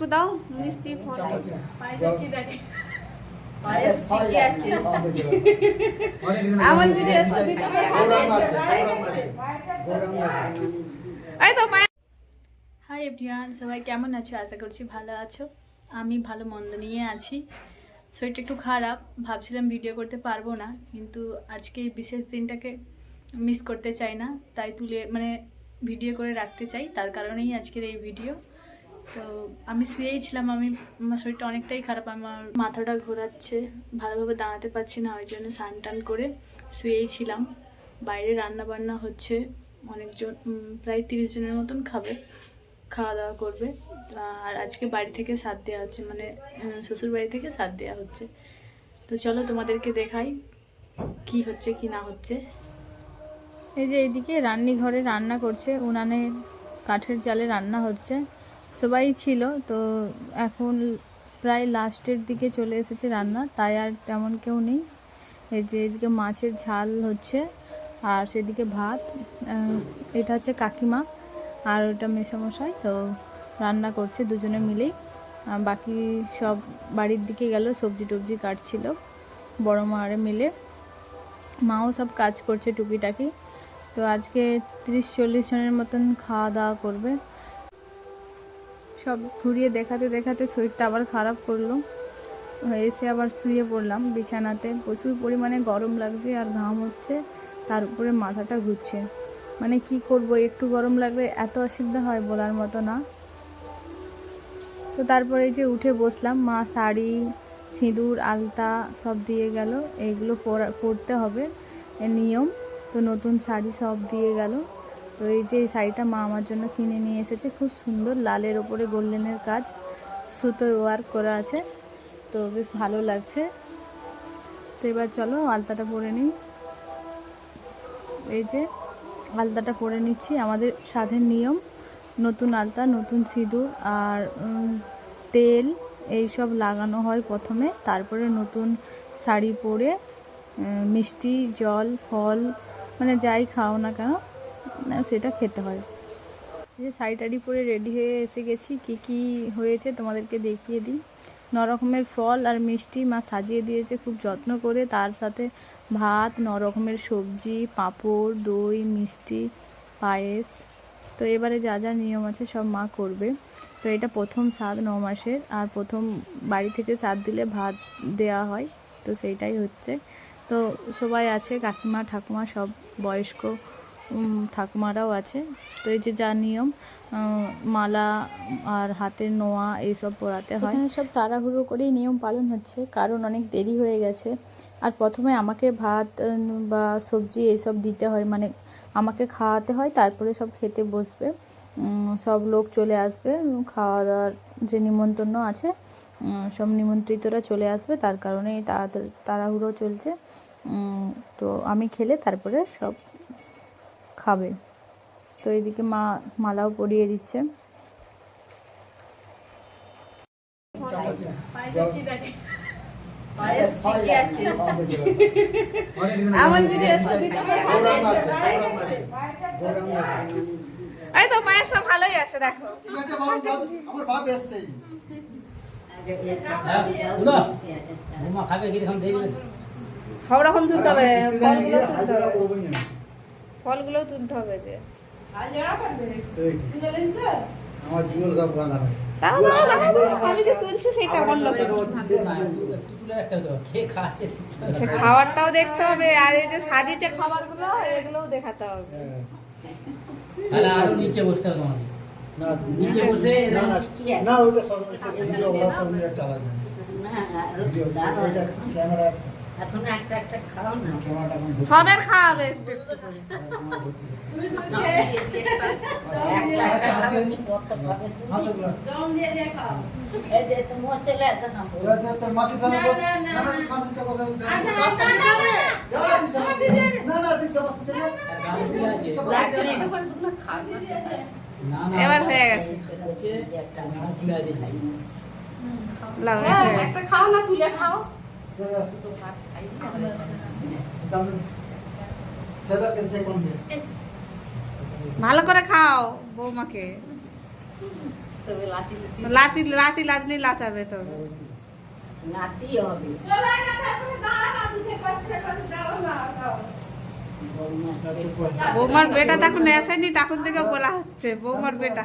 একটু দাও মিষ্টি ফল পায়ে- হাই এভরিওয়ান সবাই কেমন আছো? আশা করছি ভালো আছো। আমি ভালো মন্দ নিয়ে আছি। শরীরটা একটু খারাপ ভাবছিলাম ভিডিও করতে পারব না কিন্তু আজকে এই বিশেষ দিনটাকে মিস করতে চাই না। তাই তুলে মানে ভিডিও করে রাখতে চাই। তার কারণেই আজকের এই ভিডিও। তো আমি শুয়েই ছিলাম আমি, আমার শরীরটা অনেকটাই খারাপ, আমার মাথাটা ঘোরাচ্ছে, ভালোভাবে দাঁড়াতে পারছি না, ওই জন্য স্নান টান করে শুয়েই ছিলাম বাইরে রান্না বান্না হচ্ছে, অনেকজন প্রায় তিরিশ জনের মতন খাবে, খাওয়া দাওয়া করবে। আর আজকে বাড়ি থেকে সাথ দেওয়া হচ্ছে মানে শ্বশুর বাড়ি থেকে সাথ দেওয়া হচ্ছে। তো চলো তোমাদেরকে দেখাই কি হচ্ছে, কি না হচ্ছে। এই যে এইদিকে রান্নিঘরে রান্না করছে, উনানে কাঠের জালে রান্না হচ্ছে। সবাই ছিল, তো এখন প্রায় লাস্টের দিকে চলে এসেছে রান্না, তাই আর তেমন কেউ নেই। এই যে এদিকে মাছের ঝাল হচ্ছে, আর সেদিকে ভাত এটা হচ্ছে কাকিমা আর ওটা মেশামশাই তো রান্না করছে দুজনে মিলেই। বাকি সব বাড়ির দিকে গেল, সবজি টবজি কাটছিল, বড় মারে মিলে। মাও সব কাজ করছে টুকিটাকি, তো আজকে তিরিশ চল্লিশ জনের মতন খাওয়া দাওয়া করবে। সব ঘুরিয়ে দেখাতে দেখাতে শরীরটা আবার খারাপ করল। এসে আবার শুয়ে পড়লাম বিছানাতে। প্রচুর পরিমাণে গরম লাগছে আর ঘাম হচ্ছে, তার উপরে মাথাটা ঘুরছে। মানে কি করব, একটু গরম লাগলে এত অসুবিধা হয় বলার মতো না। তো তারপরে যে উঠে বসলাম, মা শাড়ি, সিঁদুর, আলতা সব দিয়ে গেল। এইগুলো পরা- পরতে হবে নিয়ম। তো নতুন শাড়ি সব দিয়ে গেল। তো এই যে এই শাড়িটা মা আমার জন্য কিনে নিয়ে এসেছে। খুব সুন্দর, লালের ওপরে গোল্ডেনের কাজ, সুতোর ওয়ার্ক করা আছে। তো বেশ ভালো লাগছে। তো এবার চলো আলতাটা পরে নিই। এই যে আলতাটা পরে নিচ্ছি, আমাদের সাধের নিয়ম। নতুন আলতা, নতুন সিঁদুর আর তেল, এই সব লাগানো হয় প্রথমে। তারপরে নতুন শাড়ি পরে মিষ্টি, জল, ফল মানে যাই খাও না কেন সেটা খেতে হয়। যে শাড়ি টাড়ি পরে রেডি হয়ে এসে গেছি, কি কি হয়েছে তোমাদেরকে দেখিয়ে দিই। ন রকমের ফল আর মিষ্টি মা সাজিয়ে দিয়েছে খুব যত্ন করে। তার সাথে ভাত ন রকমের সবজি, পাঁপড়, দই, মিষ্টি, পায়েস। তো এবারে যা যা নিয়ম আছে সব মা করবে। তো এটা প্রথম স্বাদ ন মাসের, আর প্রথম বাড়ি থেকে স্বাদ দিলে ভাত দেওয়া হয়। তো সেইটাই হচ্ছে। তো সবাই আছে, কাকিমা, ঠাকুমা সব বয়স্ক ঠাকুমারাও আছে। তো এই যে যা নিয়ম মালা আর হাতের নোয়া এইসব পরাতে হয়। এখানে সব তাড়াহুড়ো করেই নিয়ম পালন হচ্ছে, কারণ অনেক দেরি হয়ে গেছে। আর প্রথমে আমাকে ভাত বা সবজি এইসব দিতে হয় মানে আমাকে খাওয়াতে হয়, তারপরে সব খেতে বসবে। সব লোক চলে আসবে খাওয়া দাওয়ার যে নিমন্ত্রণ আছে সব নিমন্ত্রিতরা চলে আসবে, তার তাড়াতাড়ি, তাড়াহুড়ো চলছে। তো আমি খেলে তারপরে সব খাবে। তো এদিকে মা মালাও পরিয়ে দিচ্ছে। এই তো পায়েসটা ভালোই আছে দেখো। ঠিক আছে আমার বাপ এসছে বৌমা খাবে কীরকম দেখবে সব রকম তুলতে হবে। ফলগুলো তুলতে হবে না। যে আমার জুয়েল সব বাঁধা আমি যে তুলছি সেটা না। সে খাবারটাও দেখতে হবে আর এই যে সাজিয়েছে খাবারগুলো এগুলোও দেখাতে হবে। হ্যাঁ। তাহলে আরও নিচে বসতে হবে তোমাকে না, নিচে বসে না, না, না, ওটা সব- ভিডিও ওইটা ক্যামেরা এখন একটা একটা খাও না। সবের খাওয়াবে একটু একটু করে। এবার হয়ে গেছে। হ্যাঁ, হয়ে গেছে। একটা খাও না তুলে খাও। ভালো করে খাও বৌমাকে। লাতি লাতি, লাতনি লাচাবে তো। বৌমার বেটা তখন আসেনি তখন থেকে বলা হচ্ছে, বৌমার বেটা।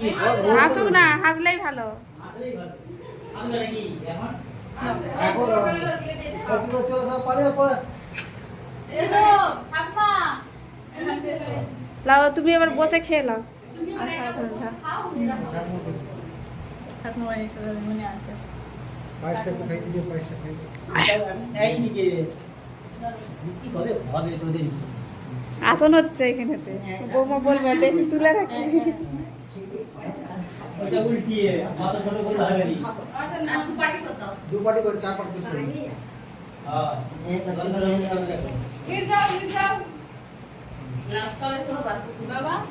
কি হাসুক না হাসলেই ভালো। লাও তুমি এবার বসে খেয়ে মনে আছে আসন হচ্ছে এখানেতে। বৌমা বলবে, দেখি, তুলে রাখি।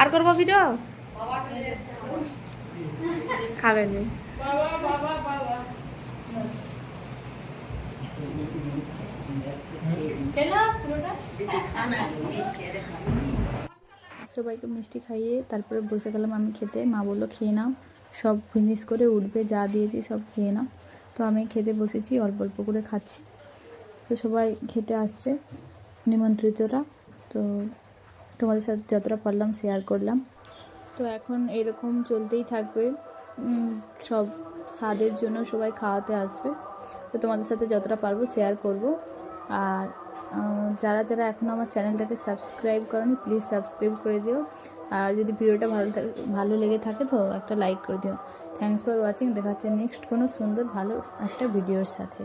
আর করব ভিডিও বাবা চলে যাচ্ছে খাবে নি। বাবা বাবা বাবা সবাইকে মিষ্টি খাইয়ে তারপরে বসে গেলাম আমি খেতে। মা বলল, খেয়ে নাও। সব ফিনিশ করে উঠবে, যা দিয়েছি সব খেয়ে নাও। তো আমি খেতে বসেছি, অল্প অল্প করে খাচ্ছি। তো সবাই খেতে আসছে, নিমন্ত্রিতরা। তো তোমাদের সাথে যতটা পারলাম শেয়ার করলাম। তো এখন এরকম চলতেই থাকবে। সব স্বাদের জন্য সবাই খাওয়াতে আসবে। তো তোমাদের সাথে যতটা পারব শেয়ার করব। আর যারা যারা এখন আমার চ্যানেলটাকে সাবস্ক্রাইব করেনি, প্লিজ সাবস্ক্রাইব করে দিও। আর যদি ভিডিওটা ভালো থাকে ভালো লেগে থাকে তো একটা লাইক করে দিও। থ্যাংকস ফর ওয়াচিং দেখাচ্ছে নেক্সট কোনো সুন্দর, ভালো একটা ভিডিওর সাথে।